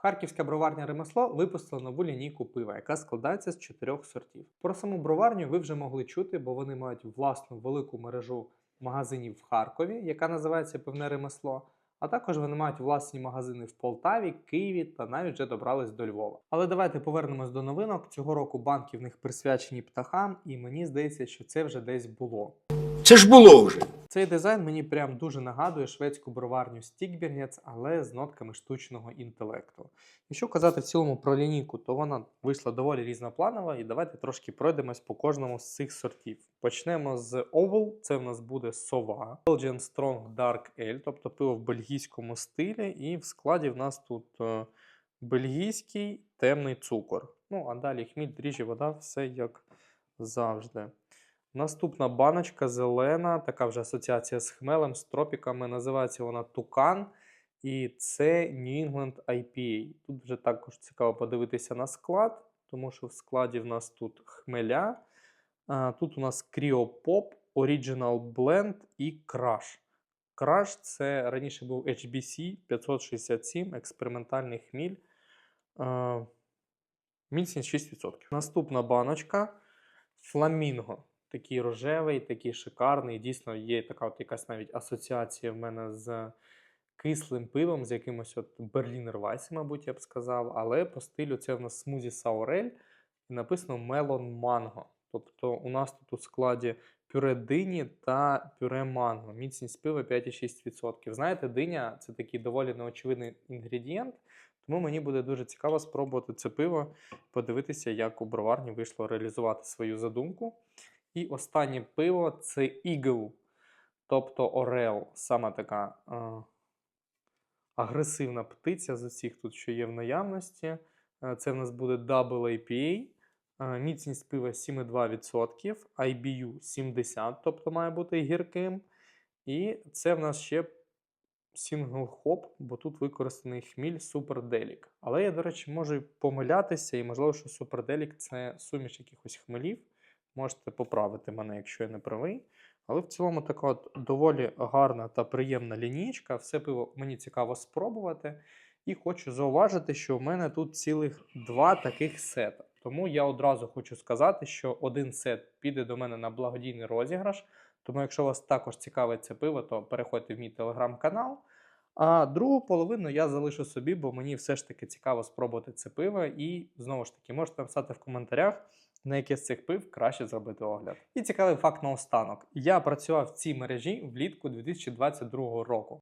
Харківська броварня ремесло випустила нову лінійку пива, яка складається з чотирьох сортів. Про саму броварню ви вже могли чути, бо вони мають власну велику мережу магазинів в Харкові, яка називається Пивне ремесло. А також вони мають власні магазини в Полтаві, Києві та навіть вже добрались до Львова. Але давайте повернемось до новинок. Цього року банки в них присвячені птахам, і мені здається, що це вже десь було. Це ж було вже. Цей дизайн мені прям дуже нагадує шведську броварню Стікбергец, але з нотками штучного інтелекту. Якщо казати в цілому про лінійку, то вона вийшла доволі різнопланова, і давайте трошки пройдемось по кожному з цих сортів. Почнемо з Oval, це в нас буде сова, Belgian Strong Dark Ale, тобто пиво в бельгійському стилі, і в складі в нас тут е, бельгійський темний цукор. Ну, а далі хміль, дріжджі, вода, все як завжди. Наступна баночка зелена, така вже асоціація з хмелем, з тропіками. Називається вона Тукан. І це New England IPA. Тут вже також цікаво подивитися на склад, тому що в складі в нас тут хмеля. Тут у нас Cryo Pop, Original Blend і Crush. Crush це раніше був HBC 567, експериментальний хміль. Міцність 6%. Наступна баночка Фламінго такий рожевий, такий шикарний. Дійсно, є така от якась навіть асоціація в мене з кислим пивом, з якимось от Берлінер Вайс, мабуть, я б сказав. Але по стилю це в нас смузі Саурель і написано Мелон Манго. Тобто у нас тут у складі пюре дині та пюре манго. Міцність пива 5,6%. Знаєте, диня це такий доволі неочевидний інгредієнт. Тому мені буде дуже цікаво спробувати це пиво, подивитися, як у броварні вийшло реалізувати свою задумку. І останнє пиво це Eagle, тобто Орел, саме така е, агресивна птиця з усіх тут, що є в наявності. Е, Це в нас буде Double IPA. Е, Міцність пива 7,2%, IBU 70, тобто має бути гірким. І це в нас ще сінгл хоп, бо тут використаний хміль суперделік. Але я, до речі, можу помилятися, і можливо, що суперделік це суміш якихось хмелів. Можете поправити мене, якщо я не правий. Але в цілому така от доволі гарна та приємна лінійка. Все пиво мені цікаво спробувати. І хочу зауважити, що в мене тут цілих два таких сета. Тому я одразу хочу сказати, що один сет піде до мене на благодійний розіграш. Тому, якщо вас також цікавить це пиво, то переходьте в мій телеграм-канал. А другу половину я залишу собі, бо мені все ж таки цікаво спробувати це пиво. І знову ж таки, можете написати в коментарях, на яке з цих пив краще зробити огляд. І цікавий факт наостанок. Я працював в цій мережі влітку 2022 року.